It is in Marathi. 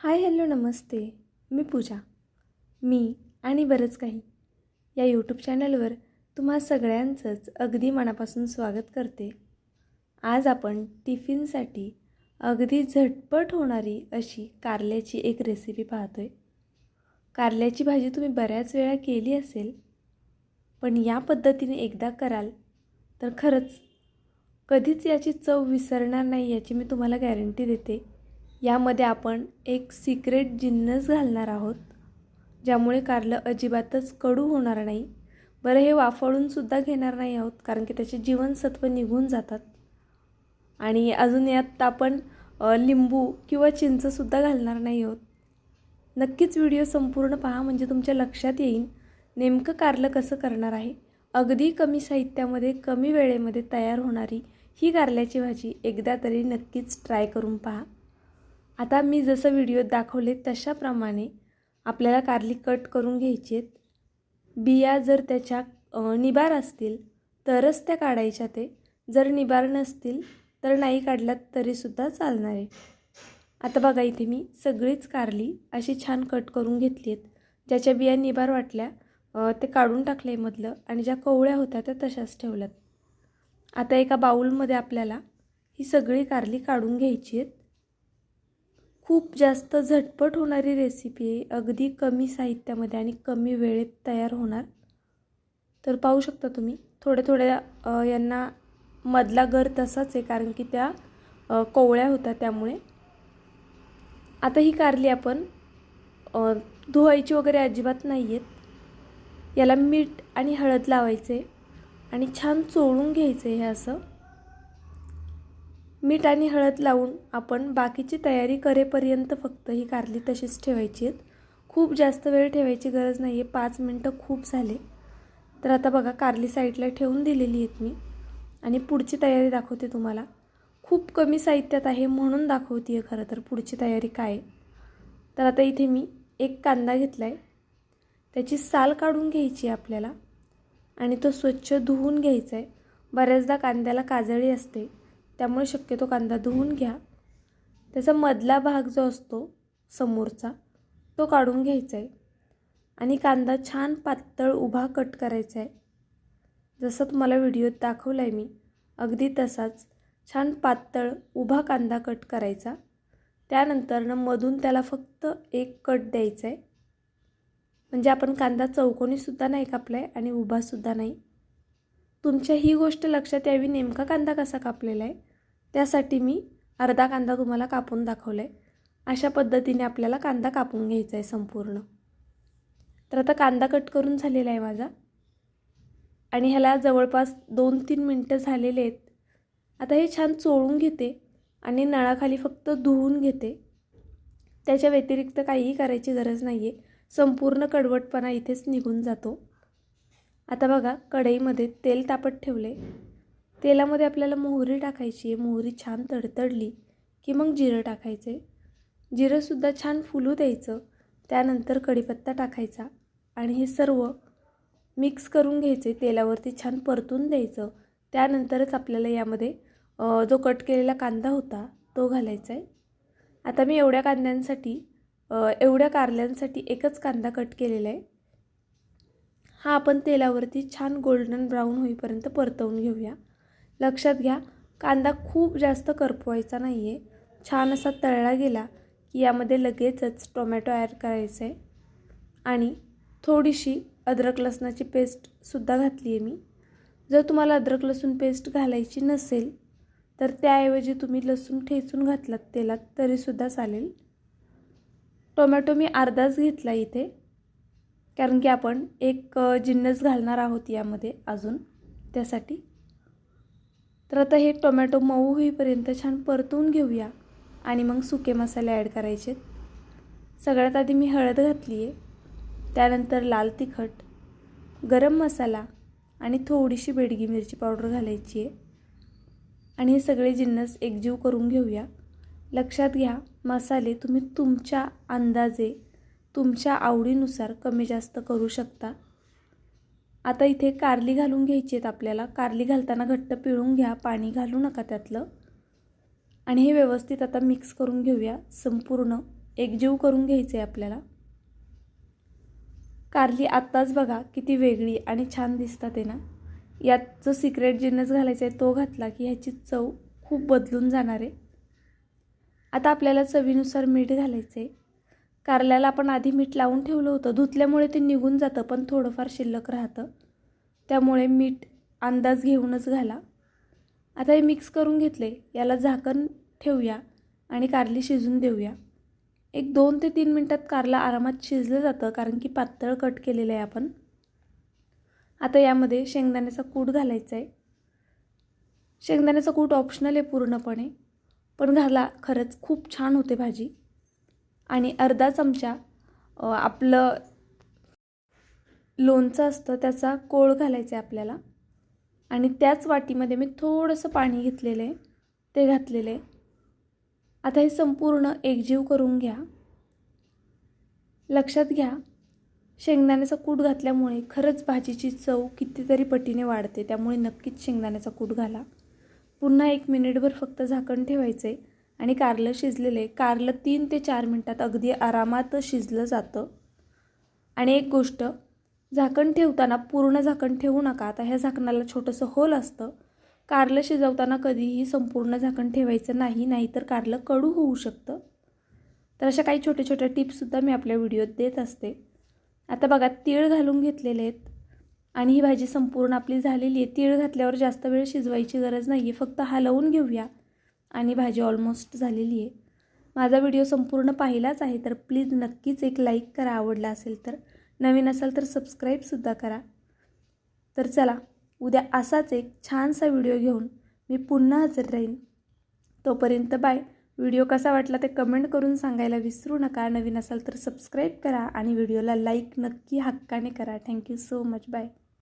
हाय हॅलो नमस्ते. मी पूजा. मी आणि बरंच काही या यूट्यूब चॅनलवर तुम्हा सगळ्यांचंच अगदी मनापासून स्वागत करते. आज आपण टिफिनसाठी अगदी झटपट होणारी अशी कारल्याची एक रेसिपी पाहतो आहे कारल्याची भाजी तुम्ही बऱ्याच वेळा केली असेल पण या पद्धतीने एकदा कराल तर खरंच कधीच याची चव विसरणार नाही याची मी तुम्हाला गॅरंटी देते. यामध्ये आपण एक सिक्रेट जिन्नस घालणार आहोत ज्यामुळे कारलं अजिबातच कडू होणार नाही. बरं हे वाफळूनसुद्धा घेणार नाही आहोत कारण की त्याचे जीवनसत्व निघून जातात. आणि अजून यात आपण लिंबू किंवा चिंचसुद्धा घालणार नाही आहोत. नक्कीच व्हिडिओ संपूर्ण पहा म्हणजे तुमच्या लक्षात येईल नेमकं कारलं कसं करणार आहे. अगदी कमी साहित्यामध्ये कमी वेळेमध्ये तयार होणारी ही कारल्याची भाजी एकदा तरी नक्कीच ट्राय करून पहा. आता मी जसं व्हिडिओत दाखवले तशाप्रमाणे आपल्याला कारली कट करून घ्यायची आहेत बिया जर त्याच्या निबार असतील तरच त्या काढायच्या ते. जर निबार नसतील तर नाही काढल्यात तरीसुद्धा चालणार. आहे आता बघा इथे मी सगळीच कारली अशी छान कट करून घेतली आहेत ज्याच्या बिया निबार वाटल्या ते काढून टाकले मधलं आणि ज्या कवळ्या होत्या त्या तशाच ठेवल्यात. आता एका बाऊलमध्ये आपल्याला ही सगळी कारली काढून घ्यायची आहेत खूप जास्त झटपट होणारी रेसिपी आहे. अगदी कमी साहित्यामध्ये आणि कमी वेळेत तयार होणार. तर पाहू शकता तुम्ही थोड्या थोड्या यांना मधला गर तसाच आहे कारण की त्या कोवळ्या होत्या त्यामुळे. आता ही कारली आपण धुवायची वगैरे अजिबात नाही आहेत याला मीठ आणि हळद लावायचे आणि छान चोळून घ्यायचं हे असं. मीठ आणि हळद लावून आपण बाकीची तयारी करेपर्यंत फक्त ही कारली तशीच ठेवायची आहेत. खूप जास्त वेळ ठेवायची गरज नाही आहे पाच मिनटं खूप झाले. तर आता बघा कारली साईडला ठेवून दिलेली आहेत मी. आणि पुढची तयारी दाखवते तुम्हाला. खूप कमी साहित्यात आहे म्हणून दाखवते आहे खरं तर पुढची तयारी काय आहे. तर आता इथे मी एक कांदा घेतला आहे त्याची साल काढून घ्यायची आहे आपल्याला. आणि तो स्वच्छ धुवून घ्यायचा आहे बऱ्याचदा कांद्याला काजळी असते. त्यामुळे शक्यतो कांदा धुवून घ्या. त्याचा मधला भाग जो असतो समोरचा तो काढून घ्यायचा आहे आणि कांदा छान पातळ उभा कट करायचा आहे जसं तुम्हाला व्हिडिओत दाखवला आहे मी अगदी तसाच छान पातळ उभा कांदा कट करायचा. त्यानंतर मधून त्याला फक्त एक कट द्यायचा आहे म्हणजे आपण कांदा चौकोनीसुद्धा नाही कापला आहे आणि उभासुद्धा नाही. तुमच्या ही गोष्ट लक्षात यावी नेमका कांदा कसा कापलेला आहे? त्यासाठी मी अर्धा कांदा तुम्हाला कापून दाखवला आहे अशा पद्धतीने आपल्याला कांदा कापून घ्यायचा आहे संपूर्ण. तर आता कांदा कट करून झालेला आहे माझा. आणि ह्याला जवळपास दोन तीन मिनटं झालेले आहेत. आता हे छान चोळून घेते आणि नळाखाली फक्त धुवून घेते. त्याच्या व्यतिरिक्त काहीही करायची गरज नाही आहे संपूर्ण कडवटपणा इथेच निघून जातो. आता बघा कढईमध्ये तेल तापत ठेवले. तेलामध्ये आपल्याला मोहरी टाकायची आहे. मोहरी छान तडतडली की मग जिरं टाकायचे. जिरंसुद्धा छान फुलू द्यायचं. त्यानंतर कढीपत्ता टाकायचा आणि हे सर्व मिक्स करून घ्यायचे. तेलावरती छान परतून द्यायचं. त्यानंतरच आपल्याला यामध्ये जो कट केलेला कांदा होता तो घालायचा आहे. आता मी एवढ्या कांद्यांसाठी एवढ्या कारल्यांसाठी एकच कांदा कट केलेला आहे. हा आपण तेलावरती छान गोल्डन ब्राऊन होईपर्यंत परतवून घेऊया. लक्षात घ्या कांदा खूप जास्त करपवायचा नाही आहे छान असा तळला गेला की यामध्ये लगेचच टोमॅटो ॲड करायचं आहे आणि थोडीशी अद्रक लसणाची पेस्टसुद्धा घातली आहे मी. जर तुम्हाला अद्रक लसूण पेस्ट घालायची नसेल तर त्याऐवजी तुम्ही लसूण ठेचून घातलात तेलात तरीसुद्धा चालेल. टोमॅटो मी अर्धाच घेतला इथे. कारण की आपण एक जिन्नस घालणार आहोत यामध्ये अजून. त्यासाठी. तर आता हे टोमॅटो मऊ होईपर्यंत छान परतून घेऊया आणि मग सुके मसाले ॲड करायचे. सगळ्यात आधी मी हळद घातली आहे त्यानंतर लाल तिखट गरम मसाला आणि थोडीशी बेडगी मिरची पावडर घालायची आहे आणि हे सगळे जिन्नस एकजीव करून घेऊया. लक्षात घ्या मसाले तुम्ही तुमच्या अंदाजे तुमच्या आवडीनुसार कमी जास्त करू शकता. आता इथे कारली घालून घ्यायची आहेत आपल्याला. कारली घालताना घट्ट पिळून घ्या पाणी घालू नका त्यातलं. आणि हे व्यवस्थित आता मिक्स करून घेऊया. संपूर्ण एकजीव करून घ्यायचं आहे आपल्याला. कारली आत्ताच बघा किती वेगळी आणि छान दिसतात आहे ना. यात जो सिक्रेट जिन्नस घालायचा आहे तो घातला की ह्याची चव खूप बदलून जाणार आहे. आता आपल्याला चवीनुसार मीठ घालायचं आहे कारल्याला आपण आधी मीठ लावून ठेवलं होतं. धुतल्यामुळे ते निघून जातं पण थोडंफार शिल्लक राहतं. त्यामुळे मीठ अंदाज घेऊनच घाला. आता हे मिक्स करून घेतले. याला झाकण ठेवूया आणि कारली शिजून देऊया. एक दोन ते तीन मिनटात कारला आरामात शिजलं जातं कारण की पातळ कट केलेलं आहे आपण. आता यामध्ये शेंगदाण्याचा कूट घालायचा आहे शेंगदाण्याचा कूट ऑप्शनल आहे पूर्णपणे पण घाला. खरंच खूप छान होते भाजी. आणि अर्धा चमचा आपलं लोणचं असतं त्याचा कोळ घालायचा आहे आपल्याला. आणि त्याच वाटीमध्ये मी थोडंसं पाणी घेतलेलं आहे ते घातलेलं आहे. आता हे संपूर्ण एकजीव करून घ्या. लक्षात घ्या शेंगदाण्याचा कूट घातल्यामुळे खरंच भाजीची चव कितीतरी पटीने वाढते त्यामुळे नक्कीच शेंगदाण्याचा कूट घाला. पुन्हा एक मिनिटभर फक्त झाकण ठेवायचं आहे आणि कारलं शिजलेले कारलं तीन ते चार मिनटात अगदी आरामात शिजलं जातं. आणि एक गोष्ट झाकण ठेवताना पूर्ण झाकण ठेवू नका. आता ह्या झाकणाला छोटंसं होल असतं. कारलं शिजवताना कधीही संपूर्ण झाकण ठेवायचं नाही नाहीतर कारलं कडू होऊ शकतं. तर अशा काही छोट्या छोट्या टिप्ससुद्धा मी आपल्या व्हिडिओत देत असते. आता बघा तीळ घालून घेतलेले आहेत. आणि ही भाजी संपूर्ण आपली झालेली आहे. तीळ घातल्यावर जास्त वेळ शिजवायची गरज नाही आहे फक्त हलवून घेऊया. आणि भाजी ऑलमोस्ट झालेली आहे. माझा व्हिडिओ संपूर्ण पाहिलाच आहे तर प्लीज नक्कीच एक लाईक करा आवडला असेल तर. नवीन असाल तर सबस्क्राईबसुद्धा करा. तर चला उद्या असाच एक छानसा व्हिडिओ घेऊन मी पुन्हा हजर राहीन. तोपर्यंत बाय व्हिडिओ कसा वाटला ते कमेंट करून सांगायला विसरू नका. नवीन असाल तर सबस्क्राईब करा आणि व्हिडिओला लाईक नक्की हक्काने करा. Thank you so much bye